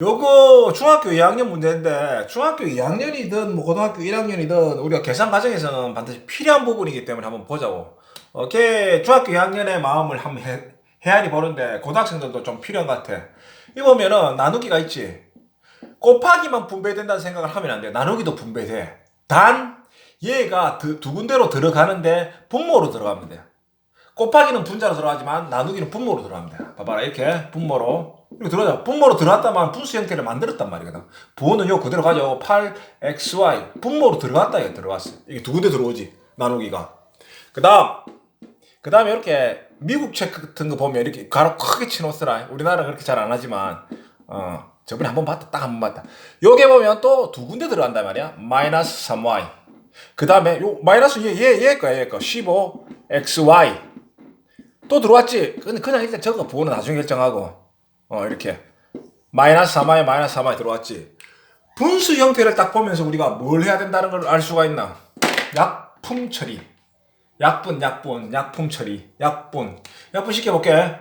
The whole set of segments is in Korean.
요거 중학교 2학년 문제인데 중학교 2학년이든 뭐 고등학교 1학년이든 우리가 계산 과정에서는 반드시 필요한 부분이기 때문에 한번 보자고. 오케이 중학교 2학년의 마음을 한번 해, 헤아리 보는데 고등학생들도 좀 필요한 것 같아. 이 보면은 나누기가 있지. 곱하기만 분배된다는 생각을 하면 안 돼. 나누기도 분배돼. 단 얘가 두, 두 군데로 들어가는데 분모로 들어가면 돼. 곱하기는 분자로 들어가지만 나누기는 분모로 돼. 봐봐라 이렇게 분모로 이렇게 들어가 분모로 들어갔다만 분수 형태를 만들었단 말이거든. 부호는 요 그대로 가져오고 8xy 분모로 들어갔다 이게 들어갔어. 이게 두 군데 들어오지 나누기가. 그다음 그다음에 이렇게 미국 책 같은 거 보면 이렇게 가로 크게 치놓더라. 우리나라 그렇게 잘 안 하지만 어 저번에 한 번 봤다 딱 한 번 봤다. 요게 보면 또 두 군데 들어간단 말이야. 마이너스 3y. 그 다음에 요 마이너스 얘 얘 얘 거야 얘 거. 15 xy. 또 들어왔지. 근데 그냥 일단 저거 부호는 나중에 결정하고 어 이렇게 마이너스 3y 마이너스 3y 들어왔지. 분수 형태를 딱 보면서 우리가 뭘 해야 된다는 걸 알 수가 있나? 약품 처리. 약분, 약분, 약품 처리, 약분. 약분 시켜볼게.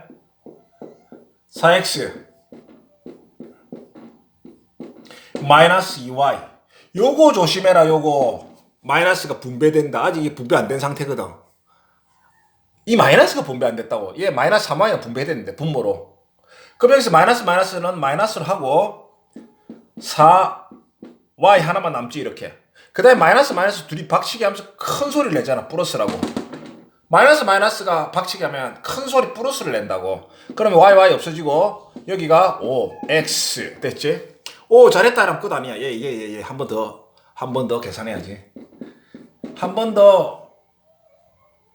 4x 마이너스 2y. 요거 조심해라, 요거. 마이너스가 분배된다. 아직 이게 분배 안 된 상태거든. 이 마이너스가 분배 안 됐다고. 얘 마이너스 3y가 분배됐는데, 분모로. 그럼 여기서 마이너스 마이너스는 마이너스로 하고, 4y 하나만 남지, 이렇게. 그 다음에 마이너스 마이너스 둘이 박치기 하면서 큰 소리를 내잖아. 플러스라고. 마이너스 마이너스가 박치기 하면 큰 소리 플러스를 낸다고. 그러면 y y 없어지고 여기가 5 x 됐지? 오 잘했다 이러면 끝 아니야. 예 예 예 예, 한 번 더 한 번 더 계산해야지. 한 번 더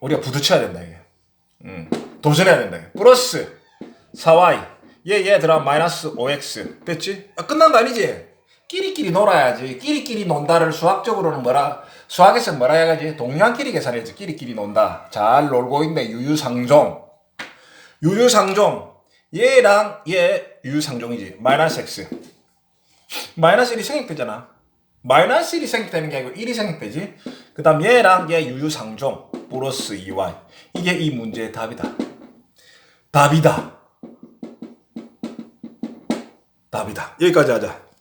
우리가 부딪혀야 된다 이게. 음 도전해야 된다. 플러스 4y 얘 얘 들어 마이너스 5x 됐지? 아, 끝난 거 아니지? 끼리끼리 놀아야지. 끼리끼리 논다를 수학적으로는 뭐라 수학에서 뭐라 해야지? 동양끼리 계산해야지. 끼리끼리 논다. 잘 놀고 있네. 유유상종. 유유상종. 얘랑 얘 유유상종이지. 마이너스 x. 마이너스 1이 생략되잖아. 마이너스 1이 생략되는 게 아니고 1이 생략되지. 그 다음 얘랑 얘 유유상종. 플러스 2y. 이게 이 문제의 답이다. 답이다. 답이다. 여기까지 하자.